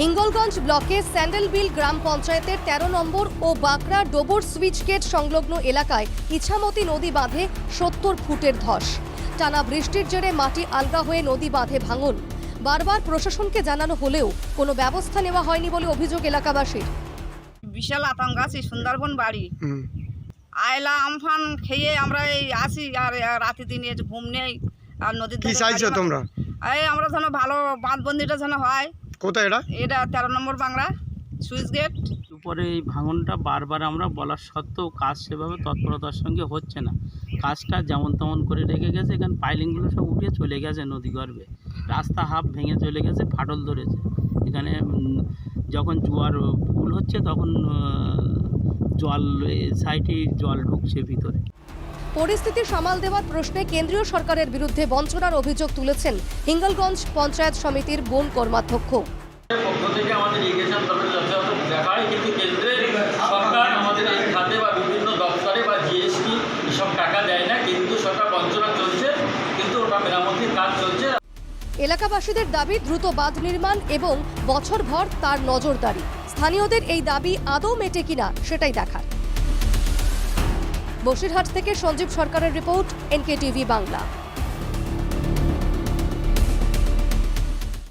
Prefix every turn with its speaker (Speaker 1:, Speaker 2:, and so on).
Speaker 1: হিঙ্গলগঞ্জ ব্লকে স্যান্ডেলবিল গ্রাম পঞ্চায়েতের তেরো নম্বর ও বাঁকড়া ডোবর সুইচ গেট সংলগ্ন এলাকায় ইছামতি নদী বাঁধে সত্তর ফুটের ধস। টানা বৃষ্টির জেরে মাটি আলগা হয়ে নদী বাঁধে ভাঙন। বারবার প্রশাসনকে জানানো হলেও কোনো ব্যবস্থা নেওয়া হয়নি বলে অভিযোগ এলাকাবাসীর।
Speaker 2: বিশাল আতঙ্ক আছি সুন্দরবন বাড়ি। আয়লা আমফান খেয়ে আমরা এই আসি আর রাতে দিনে ঘুম নেই। আর নদীর
Speaker 3: কি চাইছো তোমরা?
Speaker 2: এই আমরা যেন ভালো বাঁধবন্দিটা যেন হয়।
Speaker 3: কোথায় এটা
Speaker 2: এটা তেরো নম্বর বাংলা সুইচ গেট।
Speaker 4: উপরে এই ভাঙনটা বারবার আমরা বলার সত্ত্বেও কাজ সেভাবে তৎপরতার সঙ্গে হচ্ছে না। কাজটা যেমন তেমন করে রেখে গেছে এখানে পাইলিংগুলো সব উঠে চলে গেছে নদী গর্ভে। রাস্তা হাফ ভেঙে চলে গেছে ফাটল ধরেছে। এখানে যখন জোয়ার ফুল হচ্ছে তখন জল সাইডে জল ঢুকছে ভিতরে।
Speaker 1: পরিস্থিতি সামাল দেওয়ার প্রশ্নে কেন্দ্রীয় সরকারের বিরুদ্ধে বঞ্চনার অভিযোগ তুলেছেন হিঙ্গলগঞ্জ পঞ্চায়েত সমিতির বন কর্মাধ্যক্ষ।
Speaker 5: পক্ষ থেকে আমাদের ইরিগেশন তরফে যথাযথ দেখা কিন্তু কেন্দ্রের সরকার আমাদের এই খাতে বা বিভিন্ন দপ্তরে বা জিএসটি এসব টাকা দেয় না কিন্তু সরকার বঞ্চনা চলছে কিন্তু ওটা মেরামতির কাজ চলছে।
Speaker 1: এলাকাবাসীদের দাবি দ্রুত বাঁধ নির্মাণ এবং বছরভর তার নজরদারি। স্থানীয়দের এই দাবি আদৌ মেটে কিনা সেটাই দেখার। বসিরহাট থেকে সঞ্জীব সরকারের রিপোর্ট এনকে টিভি বাংলা।